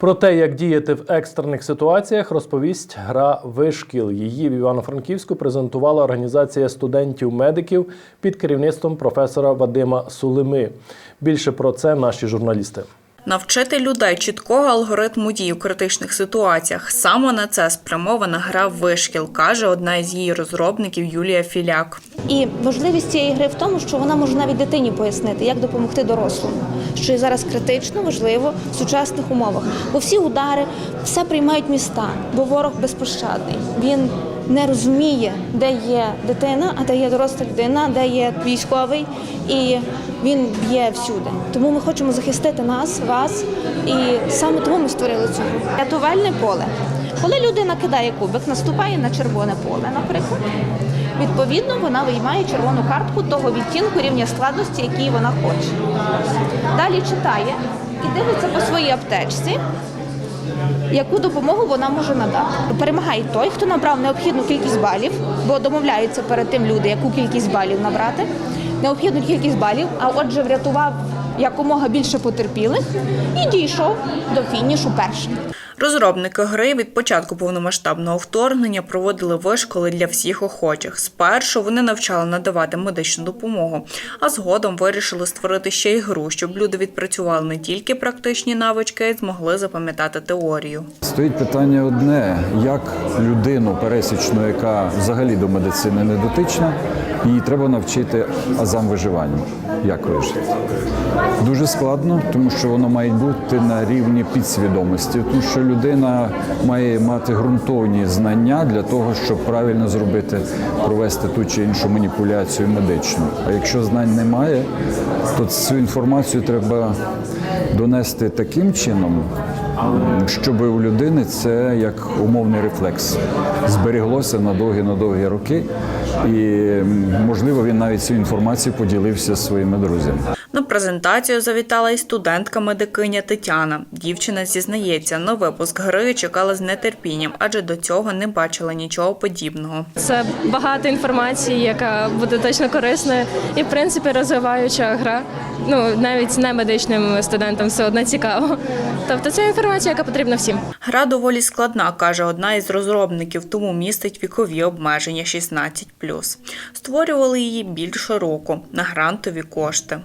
Про те, як діяти в екстрених ситуаціях, розповість гра Вишкіл. Її в Івано-Франківську презентувала організація студентів-медиків під керівництвом професора Вадима Сулими. Більше про це наші журналісти. Навчити людей чіткого алгоритму дій у критичних ситуаціях. Саме на це спрямована гра «Вишкіл», каже одна із її розробників Юлія Філяк. І важливість цієї гри в тому, що вона може навіть дитині пояснити, як допомогти дорослому, що зараз критично важливо в сучасних умовах. Бо всі удари, все приймають міста, бо ворог безпощадний. Він не розуміє, де є дитина, а де є доросла людина, де є військовий, і він б'є всюди. Тому ми хочемо захистити нас, вас, і саме тому ми створили цю гру. Рятувальне поле. Коли людина кидає кубик, наступає на червоне поле, наприклад. Відповідно, вона виймає червону картку того відтінку рівня складності, який вона хоче. Далі читає і дивиться по своїй аптечці, яку допомогу вона може надати. Перемагає той, хто набрав необхідну кількість балів, бо домовляються перед тим люди, яку кількість балів набрати. Необхідну кількість балів, а отже, врятував якомога більше потерпілих і дійшов до фінішу першим. Розробники гри від початку повномасштабного вторгнення проводили вишколи для всіх охочих. Спершу вони навчали надавати медичну допомогу, а згодом вирішили створити ще й гру, щоб люди відпрацювали не тільки практичні навички, а й змогли запам'ятати теорію. Стоїть питання одне: як людину пересічну, яка взагалі до медицини не дотична, її треба навчити азам виживання. Як вижити? Дуже складно, тому що воно має бути на рівні підсвідомості, тому що людина має мати ґрунтовні знання для того, щоб правильно зробити, провести ту чи іншу маніпуляцію медичну. А якщо знань немає, то цю інформацію треба донести таким чином, щоб у людини це як умовний рефлекс зберіглося на довгі на довгі роки, і можливо він навіть цю інформацію поділився зі своїми друзями. На презентацію завітала і студентка медикиня Тетяна. Дівчина зізнається, на випуск гри чекала з нетерпінням, адже до цього не бачила нічого подібного. Це багато інформації, яка буде точно корисною і в принципі розвиваюча гра. Ну навіть не медичним студентам все одно цікаво. Тобто це інформація, яка потрібна всім. Гра доволі складна, каже одна із розробників, тому містить вікові обмеження 16+. Створювали її більше року на грантові кошти.